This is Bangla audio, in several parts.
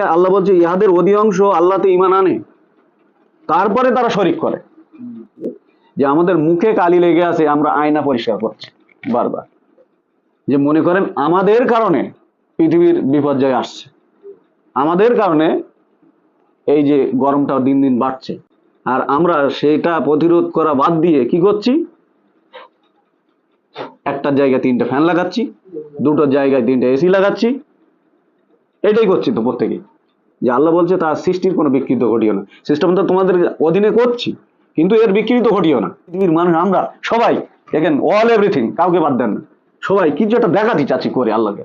আল্লাহ বলছে, ইহাদের অধিকাংশ আল্লাহতে ইমান আনে। তারপরে তারা শরিক করে। যে আমাদের মুখে কালি লেগে আছে, আমরা আয়না পরিষ্কার করছি, বারবার। যে মনে করেন, আমাদের কারণে পৃথিবীর বিপর্যয় আসছে। আমাদের কারণে এই যে গরমটা দিন দিন বাড়ছে। আর আমরা সেটা প্রতিরোধ করা বাদ দিয়ে কি করছি? একটা জায়গায় তিনটা ফ্যান লাগাচ্ছি, দুটো জায়গায় তিনটা এসি লাগাচ্ছি এটাই করছি তো প্রত্যেকেই। যে আল্লাহ বলছে তার সৃষ্টির কোনো বিকৃত ঘটিও না। সিস্টেম তো তোমাদের অধীনে করছি, কিন্তু এর বিকৃত ঘটিও না। পৃথিবীর মানুষ, আমরা সবাই, দেখেন অল এভরিথিং কাউকে বাদ দেন না। সবাই কিছু একটা দেখাতে চাচ্ছি করে আল্লাহকে।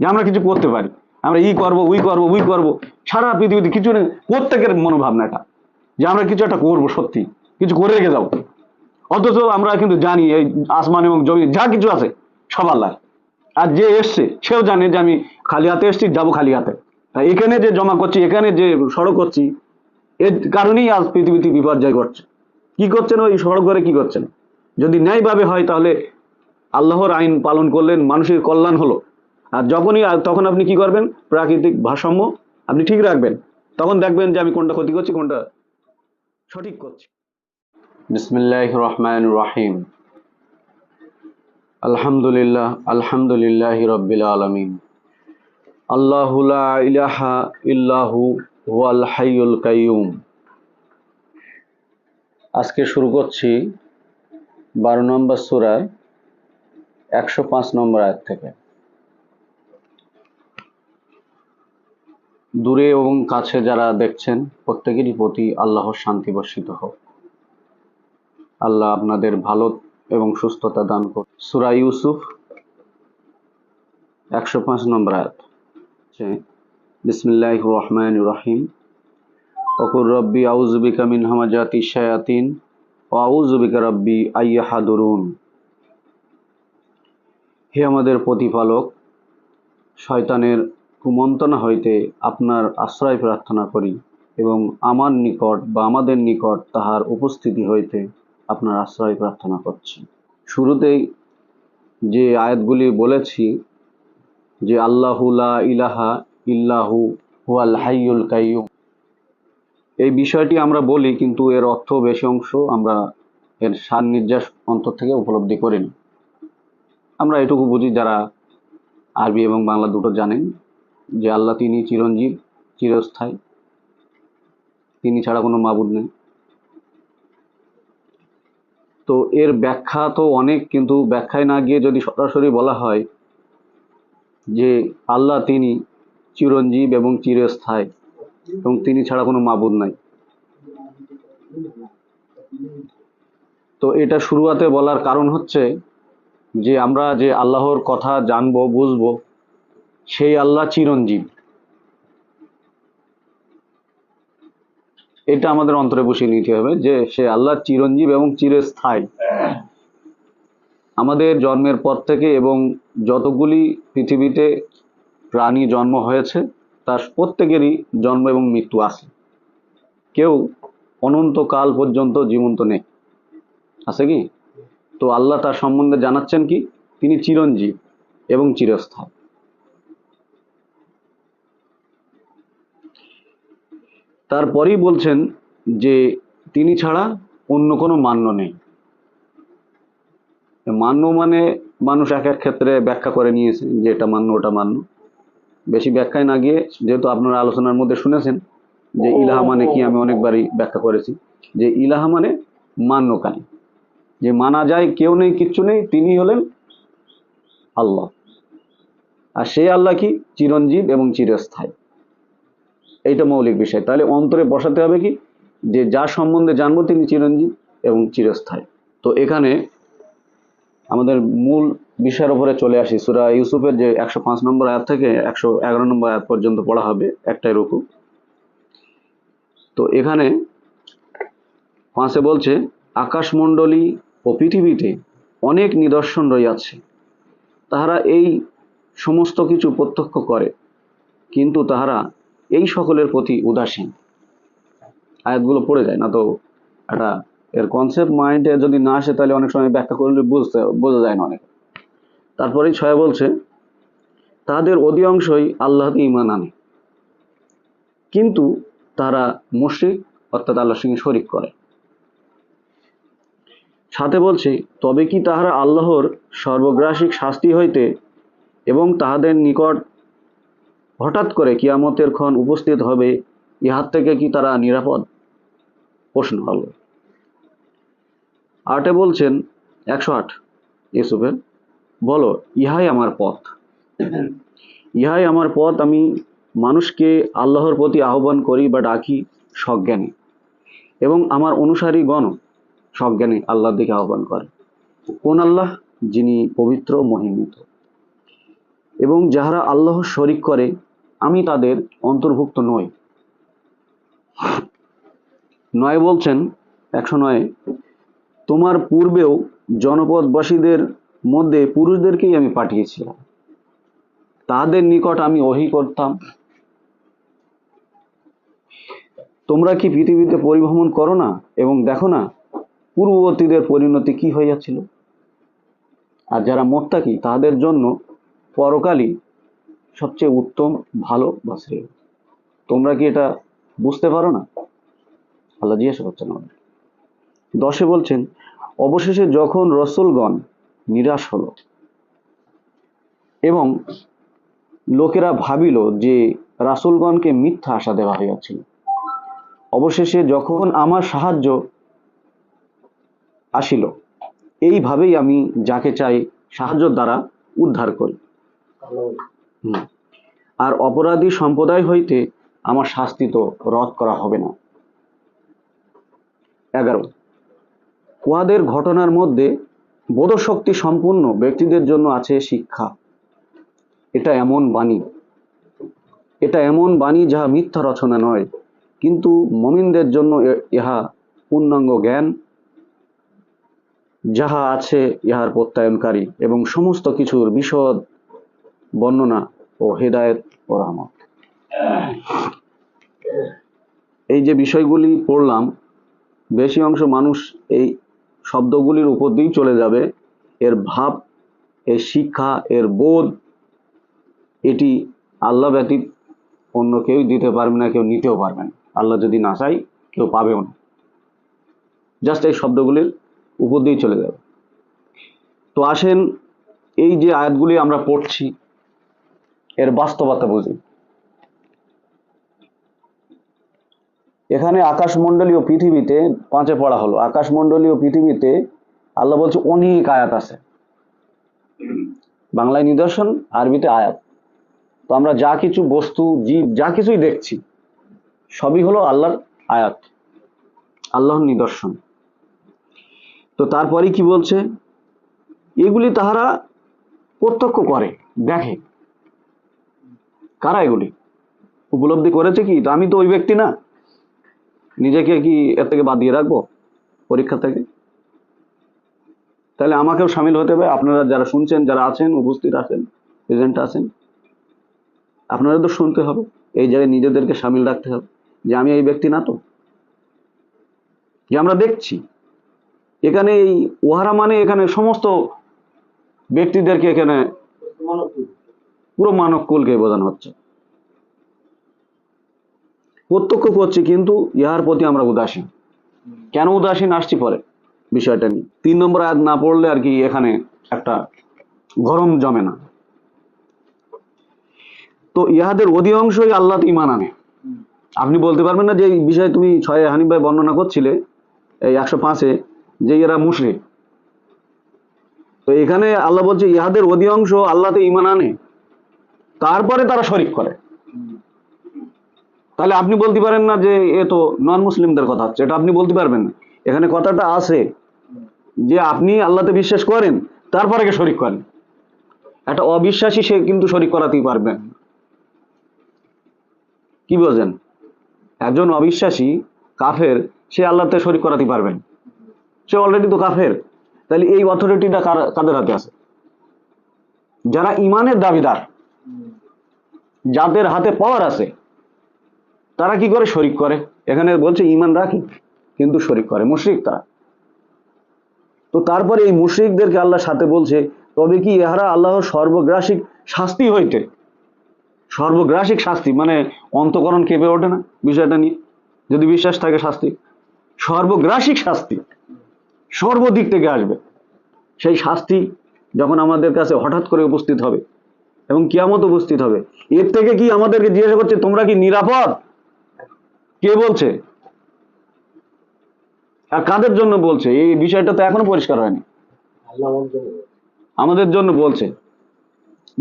যে আমরা কিছু করতে পারি। আমরা ই করব উই করব উই করব। সারা পৃথিবীতে কিছু নেই, প্রত্যেকের মনোভাবনা এটা। যে আমরা কিছু একটা করব সত্যি, কিছু করে রেখে যাও। অথচ আমরা কিন্তু জানি, এই আসমান এবং জমি যা কিছু আছে, সব আল্লাহ আর যে এসছে, সেও জানে যে আমি খালি হাতে এসছি, যাব খালি হাতে। এখানে যে জমা করছি, এখানে যে সড়ক করছি, এর কারণেই আজ পৃথিবীতে বিপর্যয় ঘটছে। কি করছেন ওই সড়ক করে কি করছেন? যদি ন্যায়ভাবে হয় তাহলে আল্লাহর আইন পালন করলেন, মানুষের কল্যাণ হলো। আর যখনই তখন আপনি কি করবেন? প্রাকৃতিক ভারসাম্য আপনি ঠিক রাখবেন। তখন দেখবেন যে আমি কোনটা ক্ষতি করছি, কোনটা সঠিক করছি। বিসমিল্লাহ রহমান রাহিম। আলহামদুলিল্লাহ আলহামদুলিল্লাহ রব্বিল আলমিন। আল্লাহুলা ইলাহা ইল্লাহু হাইয়ুল কাইয়ুম। আজকে শুরু করছি বারো নম্বর সুরায় একশো পাঁচ নম্বর আয়াত থেকে। দূরে এবং কাছে যারা দেখছেন, প্রত্যেকেরই প্রতি আল্লাহর শান্তি বর্ষিত হোক। আল্লাহ আপনাদের ভালো এবং সুস্থতা দান করুন। সুরা ইউসুফ, একশো পাঁচ নম্বর বিসমিল্লাহ রহমান রহিম। অকুর রব্বি আউজুবিকা মিন হামাজাতি শায়াতিন ও আউজুবিকা রব্বি আইয়াহাদুরুন। হে আমাদের প্রতিপালক, শয়তানের কুমন্ত্রণা হইতে আপনার আশ্রয় প্রার্থনা করি এবং আমার নিকট বা আমাদের নিকট তাহার উপস্থিতি হইতে আপনার আশ্রয় প্রার্থনা করছি শুরুতেই যে আয়াতগুলি বলেছি, যে আল্লাহু লা ইলাহা ইল্লাহু হুয়াল হাইয়ুল কাইয়ুম, এই বিষয়টি আমরা বলি, কিন্তু এর অর্থ বেশি অংশ আমরা এর সার নির্যাস অন্তর থেকে উপলব্ধি করিনি। আমরা এটুকু বুঝি, যারা আরবি এবং বাংলা দুটো জানেন, যে আল্লাহ তিনি চিরঞ্জীব, চিরস্থায়ী। তিনি ছাড়া কোনো মাবুদ নেই। তো এর ব্যাখ্যা তো অনেক, কিন্তু ব্যাখ্যায় না গিয়ে যদি সরাসরি বলা হয় যে আল্লাহ তিনি চিরঞ্জীব এবং চিরস্থায়ী এবং তিনি ছাড়া কোনো মাবুদ নাই। তো এটা শুরুয়াতে বলার কারণ হচ্ছে যে আমরা যে আল্লাহর কথা জানব, বুঝব, সেই আল্লাহ চিরঞ্জীব। এটা আমাদের অন্তরে বসিয়ে নিতে হবে যে সে আল্লাহ চিরঞ্জীব এবং চিরস্থায়ী। আমাদের জন্মের পর থেকে এবং যতগুলি পৃথিবীতে প্রাণী জন্ম হয়েছে, তার প্রত্যেকেরই জন্ম এবং মৃত্যু আছে। কেউ অনন্তকাল পর্যন্ত জীবন্ত নেই। আছে কি? তো আল্লাহ তার সম্বন্ধে জানাচ্ছেন কি? তিনি চিরঞ্জীব এবং চিরস্থায়ী। তারপরেই বলছেন যে তিনি ছাড়া অন্য কোনো মান্য নেই। মান্য মানে মানুষ এক এক ক্ষেত্রে ব্যাখ্যা করে নিয়েছে যে এটা মান্য, ওটা মান্য। বেশি ব্যাখ্যায় না গিয়ে যেহেতু আপনারা আলোচনার মধ্যে শুনেছেন যে ইলাহা মানে কি, আমি অনেকবারই ব্যাখ্যা করেছি যে ইলাহা মানে মান্য মান্যকারী যে মানা যায়, কেউ নেই, কিচ্ছু নেই, তিনি হলেন আল্লাহ। আর সেই আল্লাহ কি? চিরঞ্জীব এবং চিরস্থায়ী। এইটা মৌলিক বিষয়। তাহলে অন্তরে বসাতে হবে কি? যে যার সম্বন্ধে জানব তিনি চিরঞ্জীব এবং চিরস্থায়ী। তো এখানে আমাদের মূল বিষয়ের উপরে চলে আসি। সুরা ইউসুফের যে একশো পাঁচ নম্বর আয়াত থেকে একশো এগারো নম্বর আয়াত পর্যন্ত পড়া হবে একটাই রুকু। তো এখানে পাঁচে বলছে, আকাশমণ্ডলী ও পৃথিবীতে অনেক নিদর্শন রইয়াছে। তাহারা এই সমস্ত কিছু প্রত্যক্ষ করে। কিন্তু তাহারা এই সকলের প্রতি উদাসীন। আয়াতগুলো পড়ে যায় না তো? একটা এর কনসেপ্ট মাইন্ডে যদি না আসে তাহলে অনেক সময় ব্যাখ্যা করলে বুঝতে, বোঝা যায় না অনেক। তারপরেই ছয় বলছে, তাদের অধিকাংশই আল্লাহতে ইমান আনে। কিন্তু তারা মুশরিক, অর্থাৎ আল্লাহর সঙ্গে শরিক করে। সাথে বলছে, তবে কি তাহারা আল্লাহর সর্বগ্রাসিক শাস্তি হইতে এবং তাহাদের নিকট হঠাৎ করে কিয়ামতের ক্ষণ উপস্থিত হবে, ইহার থেকে কি তারা নিরাপদ? প্রশ্ন হল। আটে বলছেন, একশো আট। ইউসুফের বলো, ইহাই আমার পথ। ইহাই আমার পথ, আমি মানুষকে আল্লাহর প্রতি আহ্বান করি বা ডাকি সজ্ঞানে। এবং আমার অনুসারী গণ সজ্ঞানে আল্লাহর দিকে আহ্বান করে। কোন আল্লাহ? যিনি পবিত্র মহিমিত। এবং যাহারা আল্লাহ শরিক করে আমি তাদের অন্তর্ভুক্ত নই। নয় বলছেন একশো নয়, তোমার পূর্বেও জনপদবাসীদের মধ্যে পুরুষদেরকেই আমি পাঠিয়েছিলাম। তাদের নিকট আমি ওহি করতাম। তোমরা কি পৃথিবীতে পরিভ্রমণ করো না এবং দেখো না পূর্ববর্তীদের পরিণতি কি হইয়াছিল? আর যারা মোত্তাকি, তাদের জন্য পরকালই সবচেয়ে উত্তম, ভালো বা শ্রেয়। তোমরা কি এটা বুঝতে পারো না? আল্লাহ জিজ্ঞাসা করছেন আমাদের। দশে বলছেন, অবশেষে যখন রসুলগণ নিরাশ হলো এবং লোকেরা ভাবিল যে রাসুলগণকে মিথ্যা আশা দেওয়া হইয়াছিল, অবশেষে যখন আমার সাহায্য আসিল, এইভাবেই আমি যাকে চাই সাহায্যের দ্বারা উদ্ধার করি। আর অপরাধী সম্প্রদায় হইতে আমার শাস্তি তো রদ করা হবে না। এগারো। উহাদের ঘটনার মধ্যে বোধশক্তি সম্পূর্ণ ব্যক্তিদের জন্য আছে শিক্ষা। এটা এমন বাণী। এটা এমন বাণী যাহা মিথ্যা রচনা নয়, কিন্তু মমিনদের জন্য ইহা পূর্ণাঙ্গ জ্ঞান, যাহা আছে ইহার প্রত্যায়নকারী এবং সমস্ত কিছুর বিশদ বর্ণনা ও হেদায়েত ও রহমত। এই যে বিষয়গুলি পড়লাম, বেশি অংশ মানুষ এই শব্দগুলির উপর দিয়েই চলে যাবে। এর ভাব, এর শিক্ষা, এর বোধ, এটি আল্লাহ ব্যতীত অন্য কেউ দিতে পারবে না, কেউ নিতেও পারবে না। আল্লাহ যদি না চাই কেউ পাবেও না। জাস্ট এই শব্দগুলির উপর দিয়েই চলে যাবে। তো আসেন, এই যে আয়াতগুলি আমরা পড়ছি এর বাস্তবতা বুঝি। এখানে আকাশমণ্ডলীয় পৃথিবীতে পাঁচে পড়া হলো। আকাশমণ্ডলীয় পৃথিবীতে আল্লাহ বলছে অনেক আয়াত আছে। বাংলায় নিদর্শন, আরবিতে আয়াত। তো আমরা যা কিছু বস্তু, জীব, যা কিছুই দেখছি, সবই হলো আল্লাহর আয়াত, আল্লাহর নিদর্শন। তো তারপরে কি বলছে? এগুলি তাহারা প্রত্যক্ষ করে, দেখে। কারা এগুলি? উপলব্ধি করেছে কি? আমি তো ওই ব্যক্তি না। নিজেকে কি এর থেকে বাদ দিয়ে রাখব পরীক্ষা থেকে? তাহলে আমাকেও সামিল হতে হবে। আপনারা যারা শুনছেন, যারা আছেন, উপস্থিত আছেন প্রেজেন্ট আছেন, আপনারা তো শুনতে হবে। এই জায়গায় নিজেদেরকে সামিল রাখতে হবে। যে আমি এই ব্যক্তি না তো? যে আমরা দেখছি। এখানে এই ওহারা মানে এখানে সমস্ত ব্যক্তিদেরকে এখানে পুরো মানব কুলকে বোঝানো হচ্ছে। প্রত্যক্ষ করছি কিন্তু ইহার প্রতি আমরা উদাসীন। কেন উদাসীন? আসছি পরে বিষয়টা নিয়ে। তিন নম্বর আয়াত না পড়লে আর কি এখানে একটা গরম জমে না। তো ইহাদের অধিকাংশই আল্লাহ ইমান আনে। আপনি বলতে পারবেন না যে বিষয়ে তুমি ছয় হানিফ ভাই বর্ণনা করছিলে, এই একশো পাঁচে, যে এরা মুশরিক। তো এখানে আল্লাহ বলছে, ইহাদের অধিকাংশ আল্লাহতে ইমান আনে। তারপরে তারা শরিক করে। তাহলে আপনি বলতে পারেন না যে এ তো নন মুসলিমদের কথা হচ্ছে এটা আপনি বলতে পারবেন না। এখানে কথাটা আছে যে আপনি আল্লাহতে বিশ্বাস করেন, তারপরে কে শরিক করেন। একটা অবিশ্বাসী সে কিন্তু শরিক করাতেই পারবেন না। কি বোঝেন একজন অবিশ্বাসী কাফের, সে আল্লাহতে শরিক করাতে পারবেন সে অলরেডি তো কাফের। তাহলে এই অথরিটিটা কাদের হাতে আছে? যারা ইমানের দাবিদার যাদের হাতে পাওয়ার আছে, তারা কি করে? শরিক করে। এখানে বলছে, ইমান রাখি, কিন্তু শরিক করে। মুশরিক তারা। তো তারপরে এই মুশরিকদেরকে আল্লাহ সাথে বলছে, তবে কি ইহারা আল্লাহর সর্বগ্রাসিক শাস্তি হইতে? সর্বগ্রাসিক শাস্তি মানে অন্তকরণ কেঁপে ওঠে না? বিষয়টা নিয়ে। যদি বিশ্বাস থাকে শাস্তি। সর্বগ্রাসিক শাস্তি। সর্বদিক থেকে আসবে। সেই শাস্তি যখন আমাদের কাছে হঠাৎ করে উপস্থিত হবে এবং কিয়ামত উপস্থিত হবে। এর থেকে কি আমাদেরকে জিজ্ঞাসা করছে, তোমরা কি নিরাপদ? কে বলছে? আর কাদের জন্য বলছে? এই বিষয়টা তো এখনও পরিষ্কার হয়নি। আমাদের জন্য বলছে।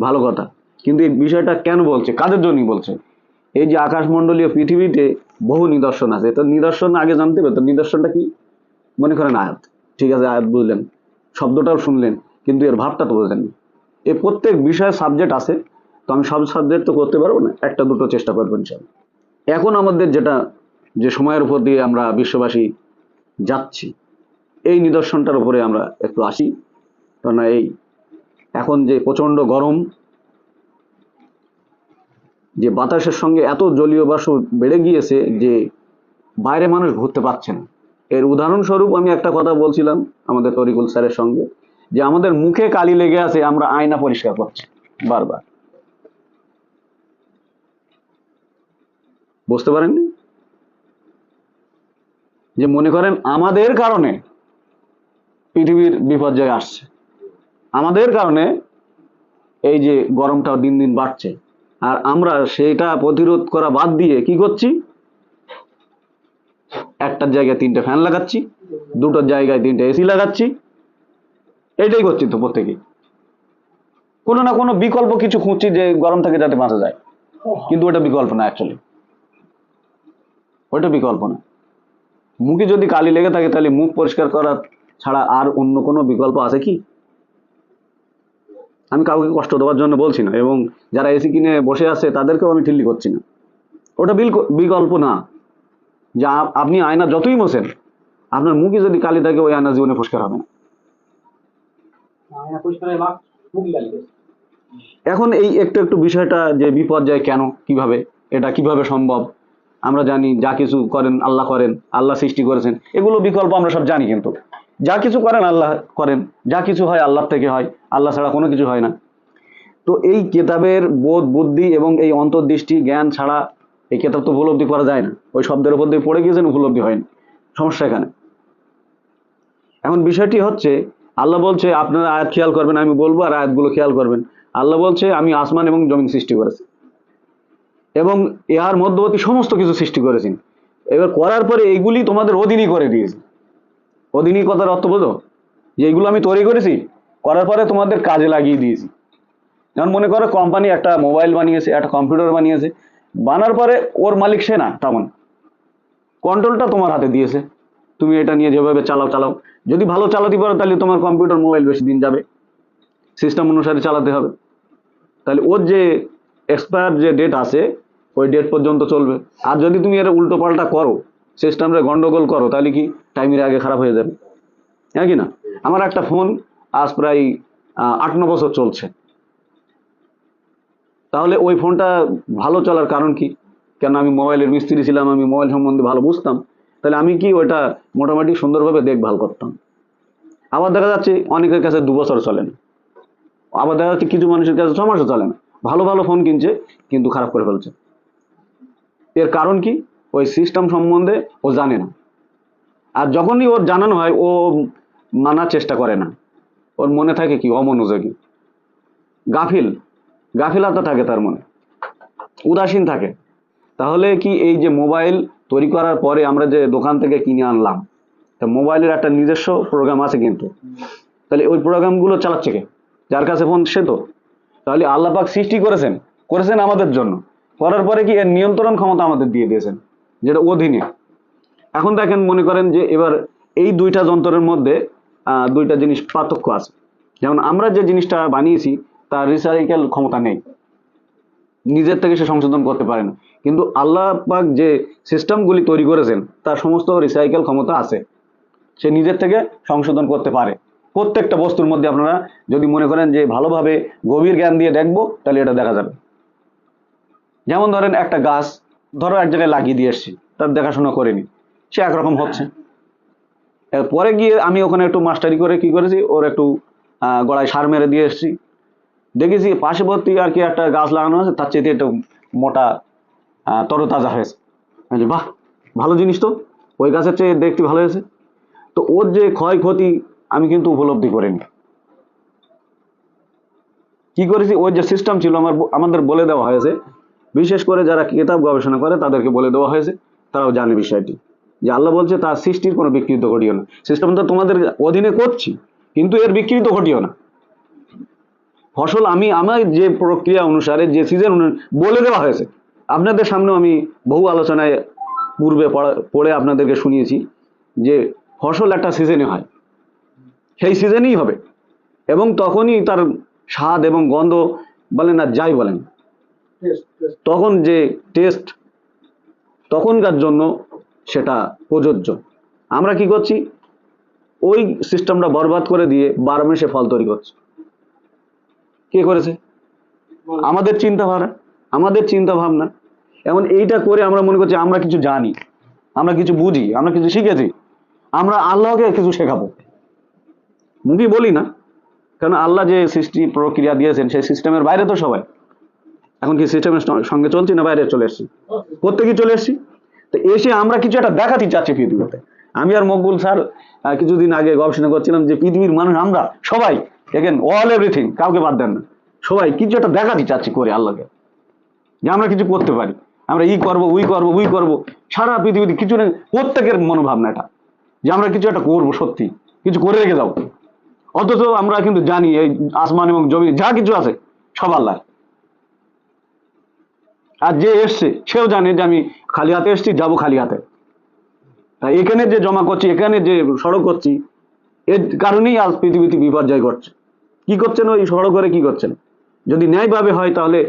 ভালো কথা। কিন্তু এই বিষয়টা কেন বলছে? কাদের জন্যই বলছে? এই যে আকাশমণ্ডলীয় পৃথিবীতে বহু নিদর্শন আছে। তো নিদর্শন আগে জানতে হবে। তো নিদর্শনটা কি? মনে করেন আয়াত। ঠিক আছে, আয়াত বুঝলেন। শব্দটাও শুনলেন, কিন্তু এর ভাবটা তো বোঝেননি। এই প্রত্যেক বিষয়ে সাবজেক্ট আছে, তো আমি সব সাবজেক্ট তো করতে পারব না, একটা দুটো চেষ্টা করবেন সব এখন আমাদের যেটা, যে সময়ের উপর দিয়ে আমরা বিশ্ববাসী যাচ্ছি, এই নিদর্শনটার উপরে আমরা একটু আসি, কেননা এই এখন যে প্রচণ্ড গরম, যে বাতাসের সঙ্গে এত জলীয় বাষ্প বেড়ে গিয়েছে যে বাইরে মানুষ ঘুরতে পারছে না। এর উদাহরণস্বরূপ আমি একটা কথা বলছিলাম আমাদের তরিকুল স্যারের সঙ্গে যে আমাদের মুখে কালি লেগে আছে, আমরা আয়না পরিষ্কার করছি, বারবার। বুঝতে পারেননি? যে মনে করেন আমাদের কারণে পৃথিবীর বিপর্যয় আসছে। আমাদের কারণে এই যে গরমটা দিন দিন বাড়ছে, আর আমরা সেটা প্রতিরোধ করা বাদ দিয়ে কি করছি? একটার জায়গায় তিনটে ফ্যান লাগাচ্ছি, দুটোর জায়গায় তিনটে এসি লাগাচ্ছি এটাই করছি তো প্রত্যেকেই। কোনো না কোনো বিকল্প কিছু খুঁজছি যে গরম থেকে যাতে বাঁচা যায়। কিন্তু ওটা বিকল্প না অ্যাকচুয়ালি ওটা বিকল্প না। মুখে যদি কালি লেগে থাকে, তাহলে মুখ পরিষ্কার করা ছাড়া আর অন্য কোনো বিকল্প আছে কি? আমি কাউকে কষ্ট দেওয়ার জন্য বলছি না, এবং যারা এসি কিনে বসে আছে, তাদেরকেও আমি ঠিল্লি করছি না। ওটা বিকল্প না। যে আপ- আপনি আয়না যতই মোছেন, আপনার মুখে যদি কালি থাকে, ওই আয়না জীবনে পরিষ্কার হবে না আয়না পরিষ্কার হয়ে লাভ মুখি গালি দেয়। এখন এই একটু একটু বিষয়টা যে বিপর্যয় কেন, কীভাবে, এটা কীভাবে সম্ভব? আমরা জানি যা কিছু করেন আল্লাহ করেন, আল্লাহ সৃষ্টি করেছেন, এগুলো বিকল্প আমরা সব জানি কিন্তু। যা কিছু করেন আল্লাহ করেন, যা কিছু হয় আল্লাহ থেকে হয়, আল্লাহ ছাড়া কোনো কিছু হয় না। তো এই কেতাবের বোধ, বুদ্ধি এবং এই অন্তর্দৃষ্টি, জ্ঞান ছাড়া এই কেতাব তো উপলব্ধি করা যায় না। ওই শব্দের উপর দিয়ে পড়ে গিয়েছেন, উপলব্ধি হয়নি। সমস্যা এখানে। এখন বিষয়টি হচ্ছে আল্লাহ বলছে, আপনারা আয়াত খেয়াল করবেন, আমি বলব আর আয়াতগুলো খেয়াল করবেন। আল্লাহ বলছে, আমি আসমান এবং জমিন সৃষ্টি করেছি। এবং ইহার মধ্যবর্তী সমস্ত কিছু সৃষ্টি করেছেন। এবার করার পরে এইগুলি তোমাদের অধীনই করে দিয়েছি। অধীনই কথার অর্থ বোঝো? যে এইগুলো আমি তৈরি করেছি, করার পরে তোমাদের কাজে লাগিয়ে দিয়েছি। যেমন মনে করো কোম্পানি একটা মোবাইল বানিয়েছে, একটা কম্পিউটার বানিয়েছে। বানার পরে ওর মালিক সে না, তেমন। কন্ট্রোলটা তোমার হাতে দিয়েছে। তুমি এটা নিয়ে যেভাবে চালাও চালাও। যদি ভালো চালাতে পারো, তাহলে তোমার কম্পিউটার মোবাইল বেশি দিন যাবে। সিস্টেম অনুসারে চালাতে হবে। তাহলে ওর যে এক্সপায়ার যে ডেট আছে, ওই ডেট পর্যন্ত চলবে। আর যদি তুমি এর উল্টো পাল্টা করো সিস্টেমটা গন্ডগোল করো, তাহলে কি টাইমের আগে খারাপ হয়ে যাবে? হ্যাঁ কি না? আমার একটা ফোন আজ প্রায় আট, ন বছর চলছে। তাহলে ওই ফোনটা ভালো চলার কারণ কি? কেন আমি মোবাইলের মিস্ত্রি ছিলাম, আমি মোবাইল সম্বন্ধে ভালো বুঝতাম। তাহলে আমি কি ওইটা মোটামুটি সুন্দরভাবে দেখভাল করতাম? আবার দেখা যাচ্ছে অনেকের কাছে দু বছর চলে না। আবার দেখা যাচ্ছে কিছু মানুষের কাছে ছ মাসও চলে না। ভালো ভালো ফোন কিনছে, কিন্তু খারাপ করে ফেলছে। এর কারণ কি? ওই সিস্টেম সম্বন্ধে ও জানে না। আর যখনই ওর জানানো হয়, ও মানার চেষ্টা করে না। ওর মনে থাকে কি? অমনোযোগী। গাফিল। গাফিলতা থাকে তার মনে। উদাসীন থাকে। তাহলে কি এই যে মোবাইল তৈরি করার পরে আমরা যে দোকান থেকে কিনে আনলাম, তা মোবাইলের একটা নিজস্ব প্রোগ্রাম আছে কিন্তু। তাহলে ওই প্রোগ্রামগুলো চালাচ্ছে কে? যার কাছে ফোন সে তো। তাহলে আল্লাহ পাক সৃষ্টি করেছেন করেছেন আমাদের জন্য। করার পরে কি এর নিয়ন্ত্রণ ক্ষমতা আমাদের দিয়ে দিয়েছেন, যেটা অধীনে। এখন দেখেন, মনে করেন যে এবার এই দুইটা যন্ত্রের মধ্যে দুইটা জিনিস পার্থক্য আছে। যেমন আমরা যে জিনিসটা বানিয়েছি, তার রিসাইকেল ক্ষমতা নেই। নিজের থেকে সে সংশোধন করতে পারে না। কিন্তু আল্লাহ পাক যে সিস্টেমগুলি তৈরি করেছেন, তার সমস্ত রিসাইকেল ক্ষমতা আছে। সে নিজের থেকে সংশোধন করতে পারে। প্রত্যেকটা বস্তুর মধ্যে আপনারা যদি মনে করেন যে ভালোভাবে গভীর জ্ঞান দিয়ে দেখব, তাহলে এটা দেখা যাবে। যেমন ধরেন একটা গাছ, ধরো এক জায়গায় লাগিয়ে দিয়ে এসছি, তার দেখাশোনা করিনি, সে একরকম হচ্ছে। পরে গিয়ে আমি ওখানে একটু মাস্টারি করে কি করেছি, ওর একটু গলায় সার মেরে দিয়ে এসছি। দেখেছি, পার্শ্ববর্তী আর কি একটা গাছ লাগানো আছে, তার চেয়ে একটু মোটা তরতাজা হয়েছে। বাহ, ভালো জিনিস তো, ওই গাছের চেয়ে দেখতে ভালো হয়েছে। তো ওর যে ক্ষয়ক্ষতি আমি কিন্তু উপলব্ধি করিনি। কি করেছি ওই যে সিস্টেম ছিল, আমার আমাদের বলে দেওয়া হয়েছে। বিশেষ করে যারা কিতাব গবেষণা করে, তাদেরকে বলে দেওয়া হয়েছে, তারাও জানে বিষয়টি। যে আল্লাহ বলছে, তার সৃষ্টির কোনো বিকৃত ঘটিও না। সিস্টেম তো তোমাদের অধীনে করছি, কিন্তু এর বিকৃত ঘটিও না। ফসল আমি আমার যে প্রক্রিয়া অনুসারে যে সিজন বলে দেওয়া হয়েছে। আপনাদের সামনেও আমি বহু আলোচনায় পূর্বে পড়ে আপনাদেরকে শুনিয়েছি যে ফসল একটা সিজনে হয়। সেই সিজনেই হবে। এবং তখনই তার স্বাদ এবং গন্ধ বলেন আর যাই বলেন তখন যে টেস্ট তখনকার জন্য সেটা প্রযোজ্য। আমরা কি করছি? ওই সিস্টেমটা বরবাদ করে দিয়ে বারো মাসে ফল তৈরি করছি। কে করেছে? আমাদের চিন্তা ভাবনা আমাদের চিন্তা ভাবনা এখন এইটা করে আমরা মনে করছি আমরা কিছু জানি, আমরা কিছু বুঝি, আমরা কিছু শিখেছি, আমরা আল্লাহকে কিছু শেখাবো। মুখে বলি না, কারণ আল্লাহ যে সৃষ্টি প্রক্রিয়া দিয়েছেন, সেই সিস্টেমের বাইরে তো সবাই। এখন কি সিস্টেমের সঙ্গে চলছি না বাইরে চলে এসছি? প্রত্যেকেই চলে এসছি। তো এসে আমরা কিছু একটা দেখাতে চাচ্ছি পৃথিবীতে। আমি আর মকবুল স্যার কিছুদিন আগে গবেষণা করছিলাম যে পৃথিবীর মানুষ আমরা, সবাই এগেন অল এভরিথিং কাউকে বাদ দেন না। সবাই কিছু একটা দেখাতে চাচ্ছি করে আল্লাহকে। যে আমরা কিছু করতে পারি। আমরা ই করব উই করব উই করব। সারা পৃথিবীতে কিছু না প্রত্যেকের মনোভাবনা এটা। যে আমরা কিছু একটা করব সত্যি। কিছু করে রেখে দাও। অথচ আমরা কিন্তু জানি এই আসমান এবং জমি যা কিছু আছে, সব আল্লাহ আর যে এসছে, সেও জানে যে আমি খালি হাতে এসছি, যাব খালি হাতে। তাই এখানে যে জমা করছি, এখানে যে সড়ক করছি, এর কারণেই আজ পৃথিবীতে বিপর্যয় ঘটছে। কি করছেন ওই সড়ক করে কি করছেন? যদি ন্যায়ভাবে হয় তাহলে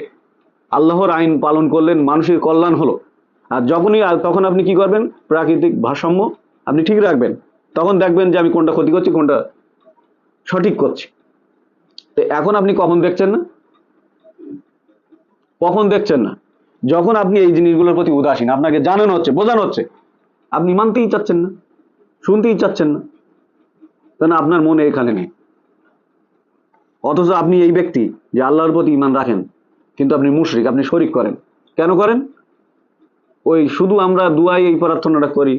আল্লাহর আইন পালন করলেন, মানুষের কল্যাণ হলো। আর যখনই তখন আপনি কি করবেন? প্রাকৃতিক ভারসাম্য আপনি ঠিক রাখবেন। তখন দেখবেন যে আমি কোনটা ক্ষতি করছি, কোনটা সঠিক করছি। তো এখন আপনি কখন দেখছেন না? কখন দেখছেন না? যখন আপনি এই জিনিসগুলোর প্রতি উদাসীন, আপনাকে জানানো হচ্ছে, বোঝানো হচ্ছে, আপনি মানতেই চাচ্ছেন না, শুনতেই চাচ্ছেন না। কেন আপনার মনে এখানে নেই। অথচ আপনি এই ব্যক্তি যে আল্লাহর প্রতি ইমান রাখেন, কিন্তু আপনি মুশরিক, আপনি শরিক করেন। কেন করেন? ওই শুধু আমরা দুয়াই এই প্রার্থনাটা করি।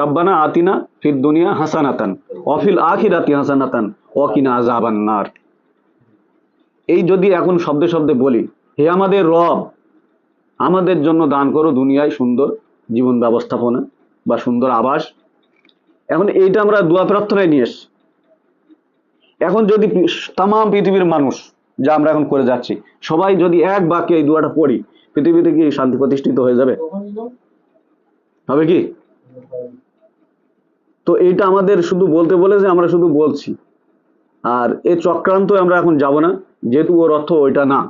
রব্বানা আতিনা ফির দুনিয়া হাসানাতান অফিল আখিরাতি হাসানাতান অকিনা আজাবান নার। এই যদি এখন শব্দে শব্দে বলি, হে আমাদের রব, আমাদের জন্য দান করো দুনিয়ায় সুন্দর জীবন ব্যবস্থাপনা বা সুন্দর আবাস। এখন এইটা আমরা দোয়া প্রার্থনায় নিয়ে এসছি। এখন যদি তাম পৃথিবীর মানুষ, যা আমরা এখন করে যাচ্ছি, সবাই যদি এক বাক্যে এই দোয়াটা পড়ি, পৃথিবীতে কি শান্তি প্রতিষ্ঠিত হয়ে যাবে? হবে কি? তো এইটা আমাদের শুধু বলতে বলেছে আমরা শুধু বলছি। আর এ চক্রান্ত আমরা এখন যাব না, যেহেতু ওর অর্থ ওইটা না।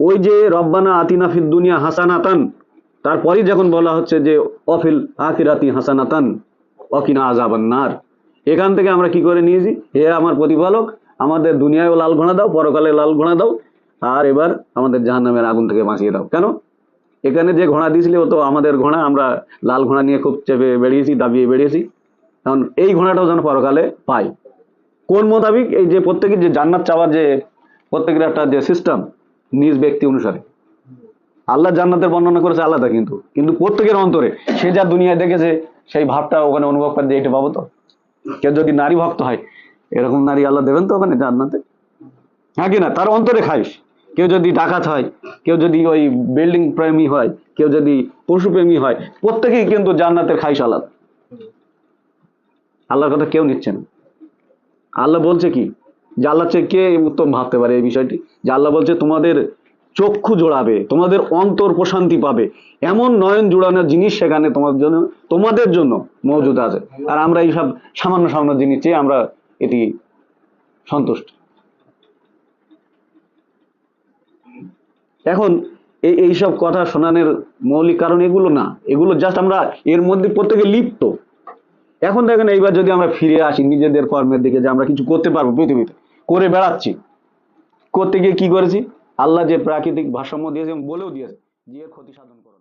ওই যে রব্বানা আতিনা ফিদ দুনিয়া হাসানাতান, তারপরেই যখন বলা হচ্ছে যে অফিল আখিরাতি হাসানাতান, অকিনা আজাবান নার এখান থেকে আমরা কি করে নিয়েছি? হে আমার প্রতিপালক, আমাদের দুনিয়ায়ও লাল ঘোড়া দাও, পরকালে লাল ঘোড়া দাও, আর এবার আমাদের জাহান্নামের আগুন থেকে বাঁচিয়ে দাও। কেন? এখানে যে ঘোড়া দিয়েছিলে, ও তো আমাদের ঘোড়া, আমরা লাল ঘোড়া নিয়ে খুব চেপে বেরিয়েছি দাবিয়ে বেরিয়েছি কারণ এই ঘোড়াটাও যেন পরকালে পাই কোন মোতাবিক এই যে প্রত্যেকের যে জান্নাত চাওয়ার যে, প্রত্যেকের একটা যে সিস্টেম নিজ ব্যক্তি অনুসারে। আল্লাহ জান্নাতের বর্ণনা করেছে আলাদা কিন্তু। কিন্তু প্রত্যেকের অন্তরে, সে যা দুনিয়ায় দেখেছে, সেই ভাবটা ওখানে অনুভব করে যে এটা পাবো তো? কেউ যদি নারী ভক্ত হয়, এরকম নারী আল্লাহ দেবেন তো ওখানে জান্নাতে? হ্যাঁ কি না? তার অন্তরে খাইস। কেউ যদি ডাকাত হয়, কেউ যদি ওই বিল্ডিং প্রেমী হয়, কেউ যদি পশু প্রেমী হয়, প্রত্যেকেই কিন্তু জান্নাতের খাইস আলাদা আল্লাহর কথা কেউ নিচ্ছে না। আল্লাহ বলছে কি? যে আল্লাহ চেয়ে কে উত্তম ভাবতে পারে এই বিষয়টি? যে আল্লাহ বলছে, তোমাদের চক্ষু জোড়াবে, তোমাদের অন্তর প্রশান্তি পাবে। এমন নয়ন জোড়ানোর জিনিস সেখানে তোমার জন্য, তোমাদের জন্য মজুদ আছে। আর আমরা এইসব সামান্য সামান্য জিনিস চেয়ে আমরা এটি সন্তুষ্ট। এখন এই এইসব কথা শোনানোর মৌলিক কারণ এগুলো না। এগুলো জাস্ট আমরা এর মধ্যে প্রত্যেকে লিপ্ত। এখন দেখেন এইবার যদি আমরা ফিরে আসি নিজেদের কর্মের দিকে যে আমরা কিছু করতে পারব পৃথিবীতে, করে বেড়াচ্ছি। করতে গিয়ে কি করেছি? আল্লাহ যে প্রাকৃতিক ভারসাম্য দিয়েছে বলেও দিয়েছে যে ক্ষতি সাধন করো।